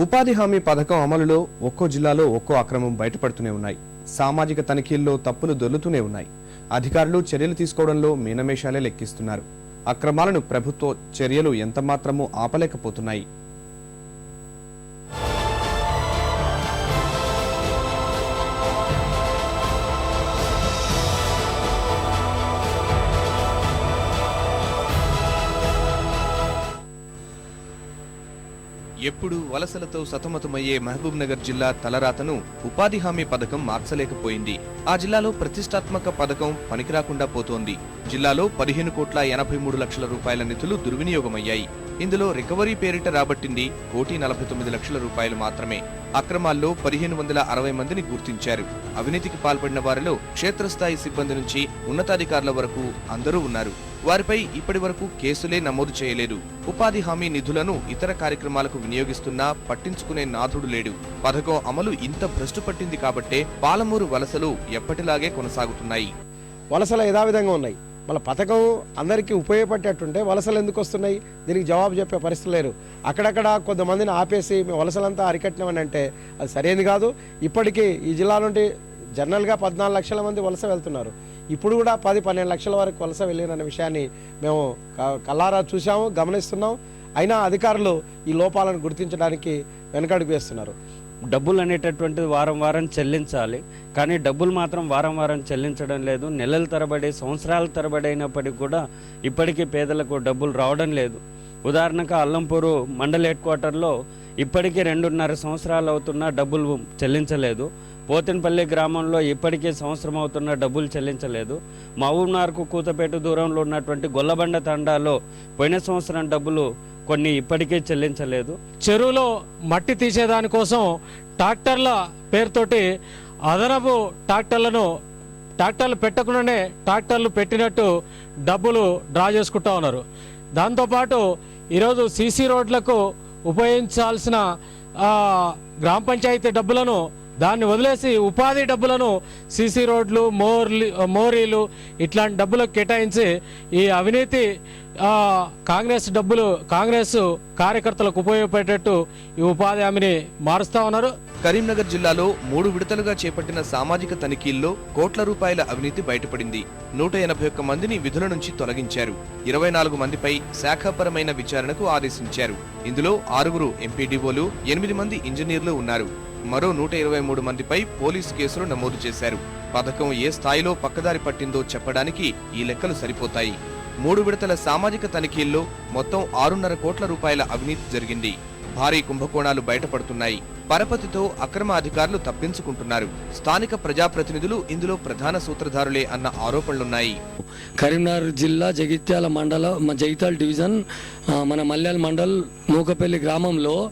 ఉపాధి హామీ పథకం అమలులో ఒక్కో జిల్లాలో ఒక్కో అక్రమం బయటపడుతూనే ఉన్నాయి. సామాజిక తనిఖీల్లో తప్పులు దొర్లుతూనే ఉన్నాయి. అధికారులు చర్యలు తీసుకోవడంలో మీనమేషాలే లెక్కిస్తున్నారు. అక్రమాలను ప్రభుత్వ చర్యలు ఎంతమాత్రమూ ఆపలేకపోతున్నాయి. ఎప్పుడు వలసలతో సతమతమయ్యే మహబూబ్ నగర్ జిల్లా తలరాతను ఉపాధి హామీ పథకం మార్చలేకపోయింది. ఆ జిల్లాలో ప్రతిష్టాత్మక పథకం పనికిరాకుండా పోతోంది. జిల్లాలో పదిహేను కోట్ల ఎనభై మూడు లక్షల రూపాయల నిధులు దుర్వినియోగమయ్యాయి. ఇందులో రికవరీ పేరిట రాబట్టింది కోటి నలభై తొమ్మిది లక్షల రూపాయలు మాత్రమే. అక్రమాల్లో పదిహేను వందల అరవై మందిని గుర్తించారు. అవినీతికి పాల్పడిన వారిలో క్షేత్రస్థాయి సిబ్బంది నుంచి ఉన్నతాధికారుల వరకు అందరూ ఉన్నారు. వారిపై ఇప్పటి వరకు కేసులే నమోదు చేయలేదు. ఉపాధి హామీ నిధులను ఇతర కార్యక్రమాలకు వినియోగిస్తున్నా పట్టించుకునే నాథుడు లేడు. పథకం అమలు ఇంత భ్రష్టు పట్టింది కాబట్టే పాలమూరు వలసలు ఎప్పటిలాగే కొనసాగుతున్నాయి. వలసలు యథావిధంగా ఉన్నాయి. మళ్ళీ పథకం అందరికీ ఉపయోగపడేటట్టుంటే వలసలు ఎందుకు వస్తున్నాయి? దీనికి జవాబు చెప్పే పరిస్థితి లేరు. అక్కడక్కడ కొంతమందిని ఆపేసి మేము వలసలంతా అరికట్టినామని అంటే అది సరైనది కాదు. ఇప్పటికీ ఈ జిల్లా నుండి జనరల్గా పద్నాలుగు లక్షల మంది వలస వెళ్తున్నారు. ఇప్పుడు కూడా పది పన్నెండు లక్షల వరకు వలస వెళ్ళిన విషయాన్ని మేము కల్లారా చూసాము గమనిస్తున్నాం. అయినా అధికారులు ఈ లోపాలను గుర్తించడానికి వెనకడుగు వేస్తున్నారు. డబ్బులు అనేటటువంటిది వారం వారం చెల్లించాలి. కానీ డబ్బులు మాత్రం వారం వారం చెల్లించడం లేదు. నెలల తరబడి సంవత్సరాల తరబడి అయినప్పటికీ కూడా ఇప్పటికీ పేదలకు డబ్బులు రావడం లేదు. ఉదాహరణకు అల్లంపూరు మండల్ హెడ్ క్వార్టర్లో ఇప్పటికీ రెండున్నర సంవత్సరాలు అవుతున్నా డబ్బులు చెల్లించలేదు. పోతన్పల్లి గ్రామంలో ఇప్పటికీ సంవత్సరం అవుతున్న డబ్బులు చెల్లించలేదు. మహబూబ్నార్కు కూతపేట దూరంలో ఉన్నటువంటి గొల్లబండ తండాలో పోయిన సంవత్సరం డబ్బులు కొన్ని ఇప్పటికే చెల్లించలేదు. చెరువులో మట్టి తీసేదానికోసం ట్రాక్టర్ల పేరుతోటి అదనపు ట్రాక్టర్లను ట్రాక్టర్లు పెట్టకుండానే ట్రాక్టర్లు పెట్టినట్టు డబ్బులు డ్రా చేసుకుంటా ఉన్నారు. దాంతోపాటు ఈరోజు సీసీ రోడ్లకు ఉపయోగించాల్సిన గ్రామ పంచాయతీ డబ్బులను దాన్ని వదిలేసి ఉపాధి డబ్బులను సీసీ రోడ్లు మోర్లు మోరీలు ఇట్లాంటి డబ్బులకు కేటాయించి ఈ అవినీతి కాంగ్రెస్ డబ్బులు కాంగ్రెస్ కార్యకర్తలకు ఉపయోగపడేటట్టు ఈ ఉపాధి హామీని మారుస్తా ఉన్నారు. కరీంనగర్ జిల్లాలో మూడు విడతలుగా చేపట్టిన సామాజిక తనిఖీల్లో కోట్ల రూపాయల అవినీతి బయటపడింది. నూట ఎనభై ఒక్క మందిని విధుల నుంచి తొలగించారు. ఇరవై నాలుగు మందిపై శాఖాపరమైన విచారణకు ఆదేశించారు. ఇందులో ఆరుగురు ఎంపీడీఓలు ఎనిమిది మంది ఇంజనీర్లు ఉన్నారు. మరో నూట ఇరవై మూడు మందిపై పోలీసు కేసులు నమోదు చేశారు. పథకం ఏ స్థాయిలో పక్కదారి పట్టిందో చెప్పడానికి ఈ లెక్కలు సరిపోతాయి. మూడు విడతల సామాజిక తనిఖీల్లో మొత్తం ఆరున్నర కోట్ల రూపాయల అవినీతి జరిగింది. భారీ కుంభకోణాలు బయటపడుతున్నాయి. పరపతితో అక్రమ అధికారులు తప్పించుకుంటున్నారు. స్థానిక ప్రజాప్రతినిధులు ఇందులో ప్రధాన సూత్రధారులే అన్న ఆరోపణలున్నాయి. కరీంనగర్ జిల్లా జగిత్యాల మండల జగిత్యాల డివిజన్ మన మల్యాల మండల్ మూకపల్లి గ్రామంలో